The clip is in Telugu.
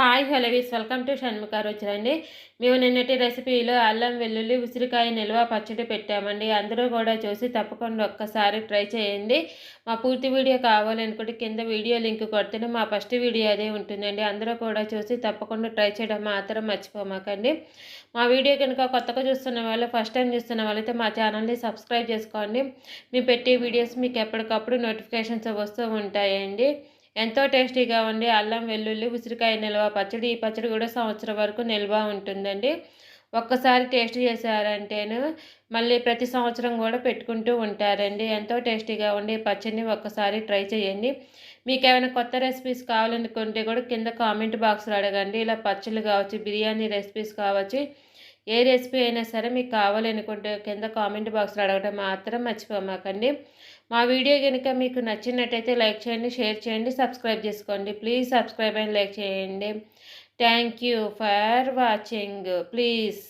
హాయ్ హలోవీస్ వెల్కమ్ టు షణ్ముఖ రుచులండి మేము నిన్నటి రెసిపీలో అల్లం వెల్లుల్లి ఉసిరికాయ నిల్వ పచ్చడి పెట్టామండి. అందరూ కూడా చూసి తప్పకుండా ఒక్కసారి ట్రై చేయండి. మా పూర్తి వీడియో కావాలనుకుంటే కింద వీడియో లింక్ కొడితేనే మా ఫస్ట్ వీడియో అదే ఉంటుందండి. అందరూ కూడా చూసి తప్పకుండా ట్రై చేయడం మాత్రం మర్చిపోమాకండి. మా వీడియో కనుక కొత్తగా చూస్తున్న వాళ్ళు ఫస్ట్ టైం చూస్తున్న వాళ్ళైతే మా ఛానల్ని సబ్స్క్రైబ్ చేసుకోండి. మేము పెట్టే వీడియోస్ మీకు ఎప్పటికప్పుడు నోటిఫికేషన్స్ వస్తూ ఉంటాయండి. ఎంతో టేస్టీగా ఉండి అల్లం వెల్లుల్లి ఉసిరికాయ నిల్వ పచ్చడి. ఈ పచ్చడి కూడా సంవత్సరం వరకు నిల్వ ఉంటుందండి. ఒక్కసారి టేస్ట్ చేశారంటేను మళ్ళీ ప్రతి సంవత్సరం కూడా పెట్టుకుంటూ ఉంటారండి. ఎంతో టేస్టీగా ఉండి పచ్చడిని ఒక్కసారి ట్రై చేయండి. మీకు ఏమైనా కొత్త రెసిపీస్ కావాలనుకుంటే కూడా కింద కామెంట్ బాక్స్లో అడగండి. ఇలా పచ్చళ్ళు కావచ్చు బిర్యానీ రెసిపీస్ కావచ్చు ఏ రెసిపీ అయినా సరే మీకు కావాలనుకుంటే కింద కామెంట్ బాక్స్లో అడగడం మాత్రం మర్చిపోమాకండి. మా వీడియో కనుక మీకు నచ్చినట్టయితే లైక్ చేయండి షేర్ చేయండి సబ్స్క్రైబ్ చేసుకోండి. ప్లీజ్ సబ్స్క్రైబ్ అండ్ లైక్ చేయండి. Thank you for watching. Please.